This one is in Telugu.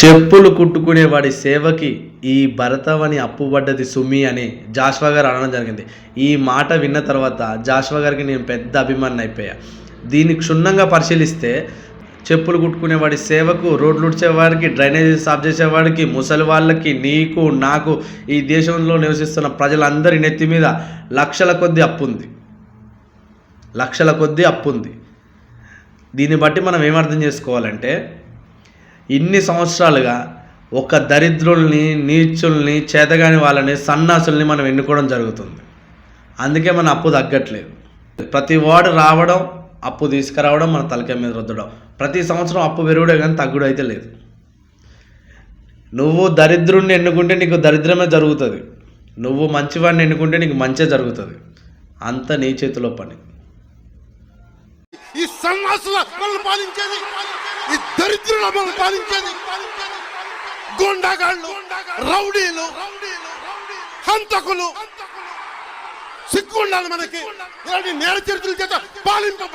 చెప్పులు కుట్టుకునేవాడి సేవకి ఈ భరతవని అప్పుబడ్డది సుమి అని జాష్వా గారు అనడం జరిగింది. ఈ మాట విన్న తర్వాత జాష్వా గారికి నేను పెద్ద అభిమాని అయిపోయా. దీన్ని క్షుణ్ణంగా పరిశీలిస్తే చెప్పులు కుట్టుకునేవాడి సేవకు రోడ్లు ఉడిచేవాడికి డ్రైనేజీ సాఫ్ చేసేవాడికి ముసలి వాళ్ళకి నీకు నాకు ఈ దేశంలో నివసిస్తున్న ప్రజలందరి నెత్తి మీద లక్షల కొద్ది అప్పు ఉంది లక్షల కొద్ది అప్పు ఉంది దీన్ని బట్టి మనం ఏమర్థం చేసుకోవాలంటే ఇన్ని సంవత్సరాలుగా ఒక దరిద్రుల్ని నీచుల్ని చేతగాని వాళ్ళని సన్నాసుల్ని మనం ఎన్నుకోవడం జరుగుతుంది. అందుకే మన అప్పు తగ్గట్లేదు. ప్రతి వాడు రావడం అప్పు తీసుకురావడం మన తలకాయ మీద రుద్దడం. ప్రతి సంవత్సరం అప్పు పెరుగుడే కానీ తగ్గుడు అయితే లేదు. నువ్వు దరిద్రుణ్ణి ఎన్నుకుంటే నీకు దరిద్రమే జరుగుతుంది. నువ్వు మంచివాడిని ఎన్నుకుంటే నీకు మంచే జరుగుతుంది. అంత నీ చేతిలో పని. సన్నాసుల మనల్ని పాలించేది. ఈ దరిద్రుల మనల్ని పాలించేది. గుండాగాళ్ళు రౌడీలు హంతకులు సిగ్గుండాలి మనకి ఇలాంటి నేర చరిత్రల చేత పాలింపబడి